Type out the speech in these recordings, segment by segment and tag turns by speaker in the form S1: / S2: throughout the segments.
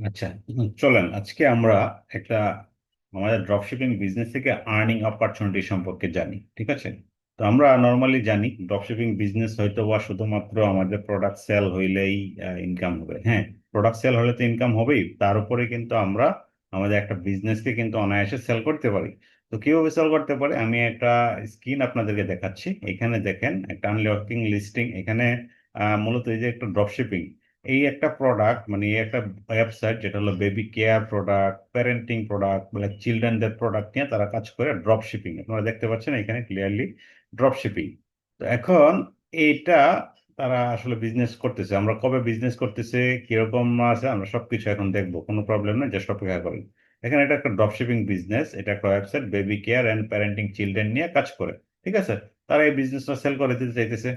S1: আচ্ছা চলেন। আজকে আমরা একটা আমাদের ড্রপশিপিং বিজনেস থেকে আর্নিং অপরচুনিটি সম্পর্কে জানি, ঠিক আছে? তো আমরা নর্মালি জানি ড্রপশিপিং বিজনেস হয়তো বা শুধুমাত্র আমাদের প্রোডাক্ট সেল হইলেই ইনকাম হবে। হ্যাঁ প্রোডাক্ট সেল হলে তো ইনকাম হবেই। তার উপরে কিন্তু আমরা আমাদের একটা বিজনেসকে কিন্তু অনায়াসে সেল করতে পারি। তো কীভাবে সেল করতে পারি? আমি একটা স্ক্রিন আপনাদেরকে দেখাচ্ছি। এখানে দেখেন একটা আনলকিং লিস্টিং এখানে মূলত এই যে একটা ড্রপশিপিং এই একটা প্রোডাক্ট মানে এই একটা ওয়েবসাইট যেটা হলো baby care product parenting product মানে চিলড্রেনদের প্রোডাক্ট নিয়ে তারা কাজ করে ড্রপ শিপিং আপনারা দেখতে পাচ্ছেন এখানে ক্লিয়ারলি ড্রপ শিপিং তো এখন এইটা তারা আসলে বিজনেস করতেছে। আমরা কবে বিজনেস করতেছে, কীরকম আছে, আমরা সবকিছু এখন দেখব, কোনো প্রবলেম নেই জাস্ট অপেক্ষা করেন। এখানে এটা একটা ড্রপ শিপিং বিজনেস এটা একটা website baby care and parenting children নিয়ে কাজ করে, ঠিক আছে? তারা এই বিজনেসটা সেল করে দিতে চাইতেছে।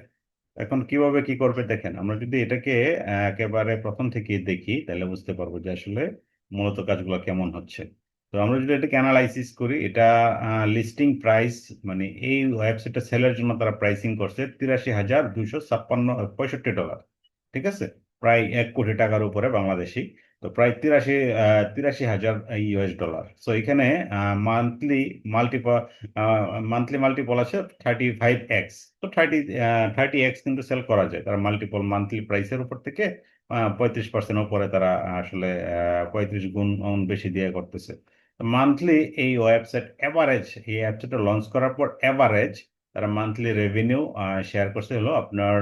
S1: এখন কীভাবে কি করবে দেখেন, আমরা যদি এটাকে একেবারে প্রথম থেকে দেখি, তাহলে বুঝতে পারব যে আসলে মূলত কাজগুলো কেমন হচ্ছে। তো আমরা যদি এটাকে অ্যানালাইসিস করি, এটা লিস্টিং প্রাইস মানে এই ওয়েবসাইটটা সেলের জন্য তারা প্রাইসিং করছে তিরাশি হাজার দুশো ছাপ্পান্ন, পঁয়ষট্টি ডলার, ঠিক আছে? প্রায় এক কোটি টাকার উপরে বাংলাদেশি। তো প্রায় তিরাশি তিরাশি হাজার ইউএস ডলার সো এখানে মান্থলি মাল্টিপল মান্থলি মাল্টিপল আছে থার্টি ফাইভ এক্স তো থার্টি থার্টি এক্স কিন্তু সেল করা যায়। তারা মাল্টিপল মান্থলি প্রাইসের উপর থেকে পঁয়ত্রিশ পার্সেন্ট উপরে তারা আসলে পঁয়ত্রিশ গুণ বেশি দিয়ে করতেছে। মান্থলি এই ওয়েবসাইট এভারেজ এই অ্যাপসটা লঞ্চ করার পর এভারেজ তারা মান্থলি রেভিনিউ শেয়ার করছে হলো আপনার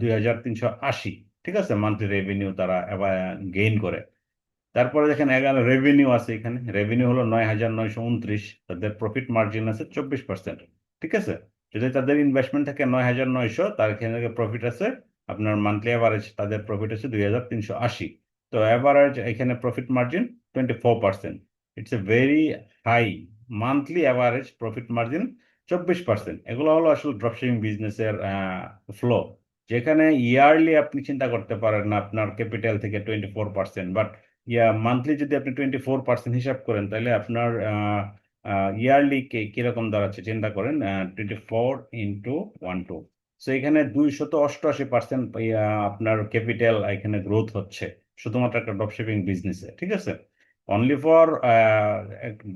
S1: দুই হাজার তিনশো আশি। ঠিক আছে? মান্থলি রেভিনিউ তারা গেইন করে। তারপরে দেখেন এখানে রেভিনিউ আছে এখানে। রেভিনিউ হলো নয় হাজার নয়শো উনত্রিশ। তাদের প্রফিট মার্জিন আছে চব্বিশ পার্সেন্ট ঠিক আছে? যদি তাদের ইনভেস্টমেন্ট থাকে নয় হাজার নয়শো, তার এখানে প্রফিট আছে আপনার মান্থলি অ্যাভারেজ তাদের প্রফিট আছে দুই হাজার তিনশো আশি। তো অ্যাভারেজ এখানে profit margin twenty four percent it's a very high monthly average profit margin চব্বিশ পার্সেন্ট এগুলো হলো আসলে ড্রপশিপিং বিজনেসের ফ্লো যেখানে ইয়ারলি আপনি চিন্তা করতে পারেন না আপনার ক্যাপিটাল থেকে twenty four percent but yeah monthly যদি আপনি টোয়েন্টি ফোর পার্সেন্ট হিসাব করেন, তাহলে আপনার ইয়ারলি কে কীরকম দাঁড়াচ্ছে চিন্তা করেন twenty four into one two so এখানে দুইশত অষ্টআশি পার্সেন্ট আপনার ক্যাপিটাল এখানে গ্রোথ হচ্ছে, শুধুমাত্র একটা ড্রপশিপিং বিজনেসে ঠিক আছে? অনলি ফর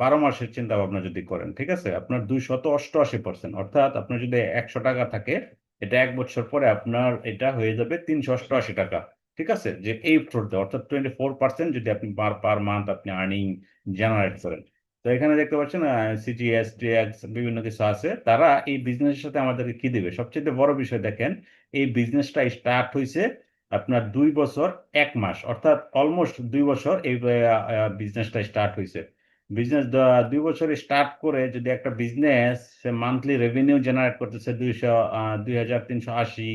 S1: বারো মাসের চিন্তা ভাবনা যদি করেন, ঠিক আছে? আপনার দুইশত অষ্টআশি পার্সেন্ট অর্থাৎ আপনার যদি একশো টাকা থাকে এটা এক বছর পরে আপনার এটা হয়ে যাবে তিনশো অষ্টআশি টাকা, ঠিক আছে? যে এই ফ্লোরতে অর্থাৎ টোয়েন্টি ফোর পার্সেন্ট যদি আপনি পার পার মান্থ আপনি আর্নিং জেনারেট করেন। তো এখানে দেখতে পাচ্ছেন সিটিএস টিএক্স বিভিন্ন কিছু আছে। তারা এই বিজনেসের সাথে আমাদেরকে কি দেবে? সবচেয়ে বড় বিষয় দেখেন, এই বিজনেসটা স্টার্ট হয়েছে আপনার দুই বছর এক মাস, অর্থাৎ অলমোস্ট দুই বছর এই বিজনেসটা স্টার্ট হয়েছে। বিজনেস দুই বছর স্টার্ট করে যদি একটা বিজনেস সে মান্থলি রেভিনিউ জেনারেট করতেছে দুইশো দুই হাজার তিনশো আশি,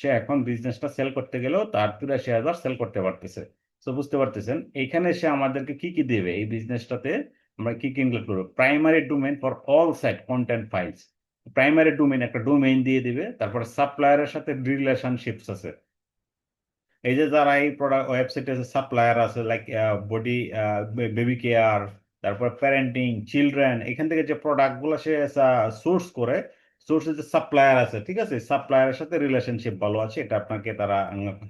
S1: সে এখন বিজনেসটা সেল করতে গেলেও তার তিরাশি হাজার সেল করতে পারতেছে। তো বুঝতে পারতেছেন? এইখানে সে আমাদেরকে কি কি দেবে? এই বিজনেসটাতে আমরা কি কি ইনক্লুড করব? Primary domain for all site content files primary domain একটা ডোমেইন দিয়ে দিবে, তারপর সাপ্লায়ারের সাথে রিলেশনশিপস আছে। এই যে যারা এই প্রোডাক্ট ওয়েবসাইটে সাপ্লায়ার আছে লাইক বডি বেবি কেয়ার তারপর প্যারেন্টিং চিলড্রেন এখান থেকে যে প্রোডাক্টগুলো সে সোর্স করে সোর্সের যে সাপ্লায়ার আছে, ঠিক আছে? সাপ্লায়ারের সাথে রিলেশনশিপ ভালো আছে, এটা আপনাকে তারা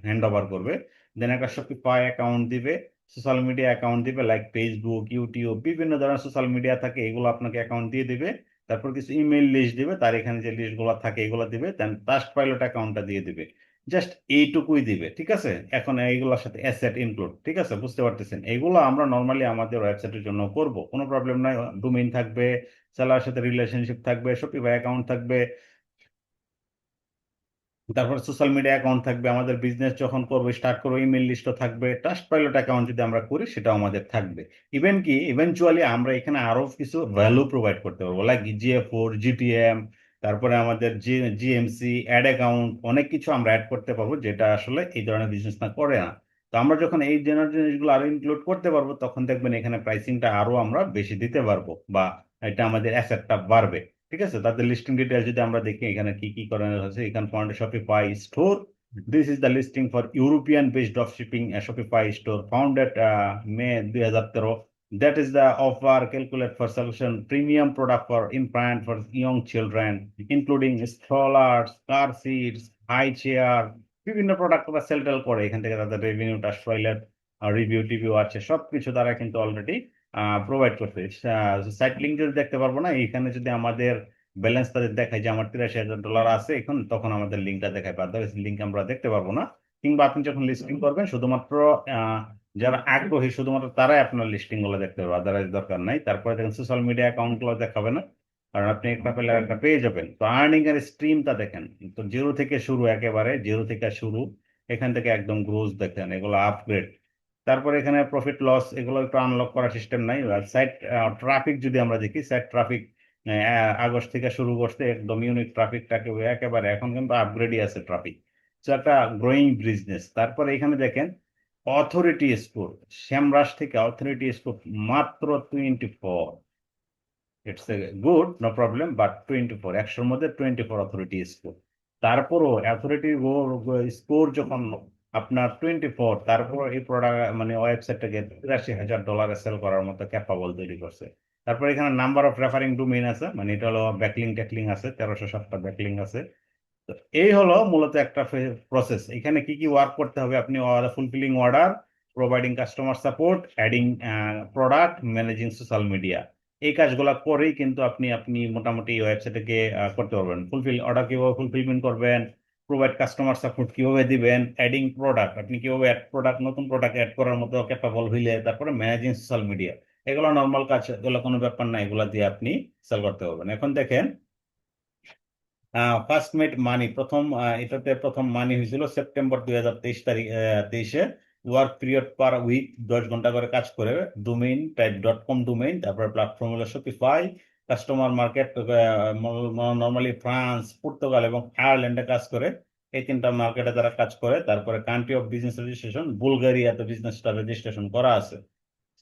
S1: হ্যান্ড ওভার করবে। দেন একটা শপিফাই অ্যাকাউন্ট দিবে সোশ্যাল মিডিয়া অ্যাকাউন্ট দিবে লাইক ফেসবুক ইউটিউব বিভিন্ন ধরনের সোশ্যাল মিডিয়া থাকে, এগুলো আপনাকে অ্যাকাউন্ট দিয়ে দিবে। তারপর কিছু ইমেল লিস্ট দিবে, তার এখানে যে লিস্টগুলো থাকে, এগুলো দিবে। দেন টাস্ক পাইলট অ্যাকাউন্টটা দিয়ে দিবে। জাস্ট এইটুকুই দিবে, ঠিক আছে? এখন এইগুলোর সাথে অ্যাসেট ইনক্লুড ঠিক আছে? বুঝতে পারতেছেন? এগুলো আমরা নর্মালি আমাদের ওয়েবসাইটের জন্য করব। কোনো প্রবলেম নাই ডোমেইন থাকবে সেলার সাথে রিলেশনশিপ থাকবে শপিফাই অ্যাকাউন্ট থাকবে, তারপর সোশ্যাল মিডিয়া অ্যাকাউন্ট থাকবে, আমাদের বিজনেস যখন করব স্টার্ট করব ইমেল লিস্টও থাকবে ট্রাস্ট পাইলট অ্যাকাউন্ট যদি আমরা করি, সেটাও আমাদের থাকবে। ইভেন কি ইভেনচুয়ালি আমরা এখানে আরও কিছু ভ্যালু প্রোভাইড করতে পারব লাইক জিএফোর জিটিএম তারপরে আমাদের জি জিএমসি অ্যাড অ্যাকাউন্ট অনেক কিছু আমরা অ্যাড করতে পারব, যেটা আসলে এই ধরনের বিজনেস না, করে না। তো আমরা যখন এই ধরনের জিনিসগুলো আরও ইনক্লুড করতে পারব, তখন দেখবেন এখানে প্রাইসিংটা আরও আমরা বেশি দিতে পারব, বা এটা আমাদের অ্যাসেটটা বাড়বে। ঠিক আছে? তাদের লিস্টিং ডিটেলস যদি আমরা দেখি, এখানে কি কি করানো আছে, এখানে point Shopify store this is the listing for European based drop shipping Shopify store founded May দুই হাজার তেরো। That is the offer calculate for solution premium product for infant for young children, including strollers, car seats, high chair, বিভিন্ন product ওরা sell টেল করে। এখান থেকে তাদের রেভিনিউ টাস টয়লেট রিভিউ টিভিউ আছে। সবকিছু তারা কিন্তু অলরেডি প্রোভাইড করছে। সাইট লিঙ্ক যদি দেখতে পারব না, এইখানে যদি আমাদের ব্যালেন্স তাদের দেখায় যে আমার তিরাশি হাজার ডলার আছে এখন, তখন আমাদের লিঙ্কটা দেখায়। আদারওয়াইজ লিঙ্ক আমরা দেখতে পারব না। কিংবা আপনি যখন লিস্টিং করবেন, শুধুমাত্র যারা আগ্রহী, শুধুমাত্র তারাই আপনার লিস্টিংগুলো দেখতে পারবে আদারওয়াইজ দরকার নাই। তারপরে দেখেন সোশ্যাল মিডিয়া অ্যাকাউন্টগুলো দেখাবে না, কারণ আপনি একটা পেলে একটা পেয়ে যাবেন। তো আর্নিং এর স্ট্রিমটা দেখেন, তো জিরো থেকে শুরু একেবারে জিরো থেকে শুরু, এখান থেকে একদম গ্রোজ দেখেন, এগুলো আপগ্রেড তারপরে এখানে প্রফিট লস এগুলো একটু আনলক করার সিস্টেম নাই। সাইট ট্রাফিক যদি আমরা দেখি সাইট ট্রাফিক আগস্ট থেকে শুরু করতে একদম ইউনিক ট্রাফিকটাকে একেবারে, এখন কিন্তু আপগ্রেডই আছে ট্রাফিক তো একটা গ্রোয়িং বিজনেস তারপরে এখানে দেখেন অথরিটি স্কোর শ্যামরাজ থেকে অথরিটি স্কোর মাত্র twenty four it's a good no problem but twenty four একশোর মধ্যে টোয়েন্টি ফোর অথরিটি স্কোর তারপরও অথরিটি স্কোর যখন আপনার টোয়েন্টি ফোর তারপর এই প্রোডাক্ট মানে ওয়েবসাইটটাকে তিরাশি হাজার ডলারে সেল করার মতো ক্যাপাবল তৈরি করছে। তারপর এখানে নাম্বার অফ রেফারিং ডোমেইন আছে মানে এটা হলো ব্যাকলিং ট্যাকলিং আছে, তেরোশো সাতটা ব্যাকলিং আছে। তো এই হলো মূলত একটা প্রসেস এখানে কি কি ওয়ার্ক করতে হবে? আপনি fulfilling order providing customer support adding product managing social media এই কাজগুলো করেই কিন্তু আপনি আপনি মোটামুটি এই ওয়েবসাইটকে করতে পারবেন। ফুলফিল অর্ডার কীভাবে ফুলফিলমেন্ট করবেন? প্রোভাইড কাস্টমার সাপোর্ট কীভাবে দিবেন? অ্যাডিং প্রোডাক্ট আপনি কীভাবে অ্যাড প্রোডাক্ট নতুন প্রোডাক্ট অ্যাড করার মতো ক্যাপাবল হইলে, তারপরে ম্যানেজিং সোশ্যাল মিডিয়া এগুলো নর্মাল কাজ, এগুলো কোনো ব্যাপার না, এগুলো দিয়ে আপনি সেল করতে পারবেন। এখন দেখেন ফার্স্ট মেড মানি প্রথম এটাতে প্রথম মানি হয়েছিল সেপ্টেম্বর দুই হাজার তেইশ তারিখ তেইশে। ওয়ার্ক পিরিয়ড পার উইক দশ ঘণ্টা করে কাজ করে। Domain type dot com domain তারপরে প্ল্যাটফর্ম হলো Shopify customer market normally France Portugal এবং আয়ারল্যান্ডে কাজ করে। এই তিনটা মার্কেটে তারা কাজ করে। তারপরে কান্ট্রি অফ বিজনেস রেজিস্ট্রেশন বুলগেরিয়াতে বিজনেসটা রেজিস্ট্রেশন করা আছে।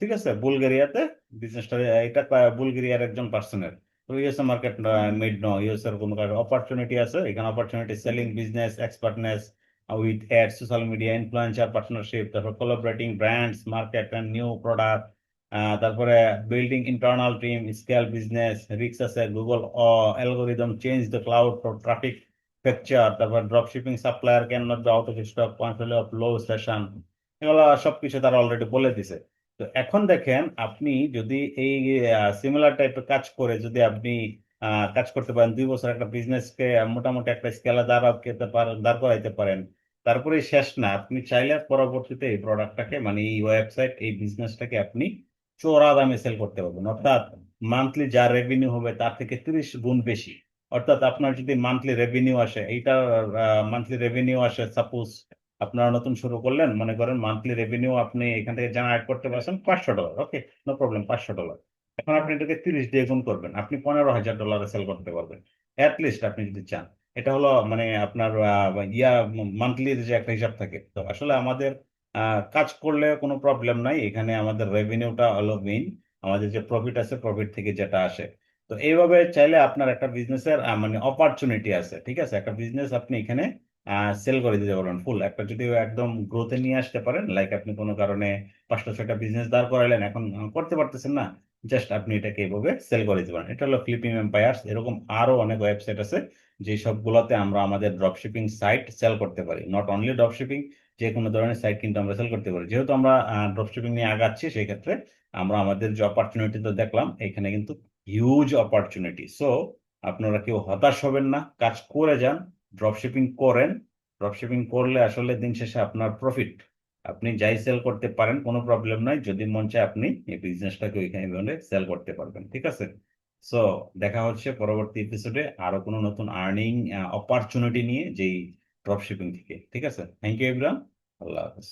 S1: ঠিক আছে? বুলগেরিয়াতে বিজনেসটা এটা বুলগেরিয়ার একজন পার্সনের তো USA market mid no US এর কোনো অপরচুনিটি আছে। এখানে opportunity selling business expertness with add social media influencer partnership তারপর collaborating brands market and new product তারপরে building internal team scale business risks আছে Google algorithm change the cloud for traffic picture তারপর drop shipping supplier can not be out of stock point of low session এগুলো সবকিছু তারা already বলে দিছে। তো এখন দেখেন, আপনি যদি এই সিমিলার টাইপের কাজ করে যদি আপনি কাজ করতে পারেন, দুই বছর একটা বিজনেসকে মোটামুটি একটা স্কেলে দাঁড়াতে পারেন দাঁড় করাইতে পারেন তারপরে শেষ না। আপনি চাইলে পরবর্তীতে এই প্রোডাক্টটাকে মানে এই ওয়েবসাইট এই বিজনেসটাকে আপনি চোরা দামে সেল করতে পারবেন। অর্থাৎ মান্থলি যা রেভিনিউ হবে তার থেকে তিরিশ গুণ বেশি। অর্থাৎ আপনার যদি মান্থলি রেভিনিউ আসে, এইটার মান্থলি রেভিনিউ আসে সাপোজ আপনারা নতুন শুরু করলেন, মনে করেন মান্থলি রেভিনিউ আপনি এখান থেকে জেনারেট করতে পারছেন পাঁচশো ডলার ওকে নো প্রবলেম পাঁচশো ডলার এখন আপনি এটাকে তিরিশ দিয়ে গুণ করবেন, আপনি পনেরো হাজার ডলারে সেল করতে পারবেন। লিস্ট আপনি যদি চান, এটা হলো মানে আপনার ইয়া মান্থলি যে একটা হিসাব থাকে। তো আসলে আমাদের কাজ করলে কোনো প্রবলেম নাই, এখানে আমাদের রেভিনিউটা হলো মেইন আমাদের যে প্রফিট আছে প্রফিট থেকে যেটা আসে। তো এইভাবে চাইলে আপনার একটা বিজনেসের মানে অপরচুনিটি আছে, ঠিক আছে? একটা বিজনেস আপনি এখানে সেল করে দিতে পারবেন ফুল একটা যদি একদম গ্রোথে নিয়ে আসতে পারেন। লাইক আপনি কোনো কারণে পাঁচটা, ছয়টা বিজনেস দাঁড় করাইলেন এখন করতে পারতেছেন না জাস্ট আপনি এটাকে এইভাবে সেল করে দিতে পারেন। এটা হলো ফ্লিপিং এম্পায়ার্স এরকম আরও অনেক ওয়েবসাইট আছে, যে সবগুলোতে আমরা আমাদের ড্রপশিপিং সাইট সেল করতে পারি। নট অনলি ড্রপশিপিং যে কোনো ধরনের সাইট কিন্তু আমরা সেল করতে পারি। যেহেতু আমরা ড্রপশিপিং নিয়ে আগাচ্ছি সেই ক্ষেত্রে আমরা আমাদের যে অপরচুনিটি তো দেখলাম, এখানে কিন্তু হিউজ অপরচুনিটি সো আপনারা কেউ হতাশ হবেন না, কাজ করে যান ড্রপশিপিং করেন ড্রপশিপিং করলে আসলে দিন শেষে আপনার প্রফিট আপনি যাই সেল করতে পারেন, কোনো প্রবলেম নাই। যদি মন চায় আপনি এই বিজনেসটাকে ওইখানে বলে সেল করতে পারবেন, ঠিক আছে? সো দেখা হচ্ছে পরবর্তী এপিসোডে আরও কোনো নতুন আর্নিং অপরচুনিটি নিয়ে যেই ড্রপশিপিং থেকে, ঠিক আছে? থ্যাংক ইউ এভরিওয়ান আল্লাহ হাফেজ।